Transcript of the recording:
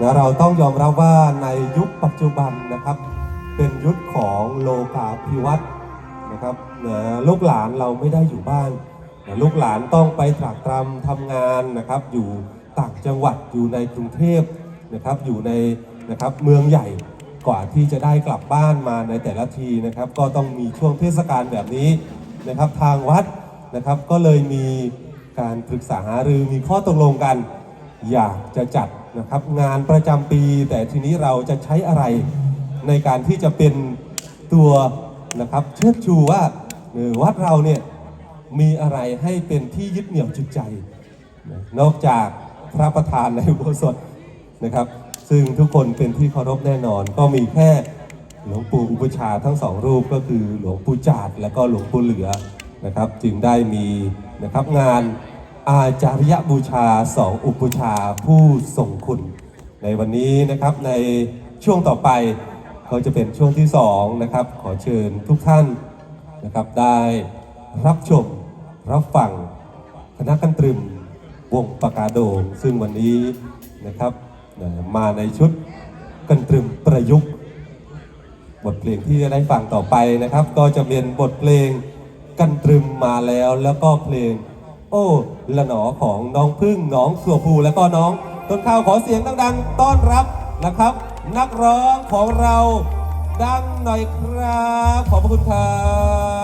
นะเราต้องยอมรับว่าในยุคปัจจุบันนะครับ เป็นยุคของโลกาภิวัตน์นะครับนะลูกหลานเราไม่ได้อยู่บ้านนะลูกหลานต้องไปตรากตรำทำงานนะครับ อยู่ต่างจังหวัดอยู่ในกรุงเทพนะครับอยู่ในนะครับเมืองใหญ่กว่าที่จะได้กลับบ้านมาในแต่ละทีนะครับ ก็ต้องมีช่วงเทศกาลแบบนี้นะครับ ทางวัดนะครับก็เลยมีการปรึกษาหารือมีข้อตกลงกัน อยากจะจัด นะครับงานประจำปี แต่ทีนี้เราจะใช้อะไรในการที่จะเป็นตัวนะครับเชิดชูว่าเออวัดเราเนี่ยมีอะไรให้เป็นที่ยึดเหนี่ยวจิตใจ นอกจากพระประธานในอุโบสถนะครับ ซึ่งทุกคนเป็นที่เคารพแน่นอน ก็มีแค่หลวงปู่อุปชาทั้งสองรูปก็คือหลวงปู่จาดและก็หลวงปู่เหลือนะครับ จึงได้มีนะครับงาน อาจาริยบูชาสองอุปชาผู้ทรงคุณ ในวันนี้นะครับในช่วงต่อไปเขาจะเป็นช่วงที่สองนะครับ ขอเชิญทุกท่านนะครับได้รับชมรับฟังคณะกันตรึมวงปากาโดง ซึ่งวันนี้นะครับมาในชุดกันตรึมประยุกต์ บทเพลงที่จะได้ฟังต่อไปนะครับ ก็จะเป็นบทเพลงกันตรึมมาแล้วแล้วก็เพลง โอ้ละหนอของน้องพึ่งน้องสัวภูและก็น้อง ต้นข้าวขอเสียงดังๆ ต้อนรับนะครับ นักร้องของเราดังหน่อยครับ ขอบพระคุณครับ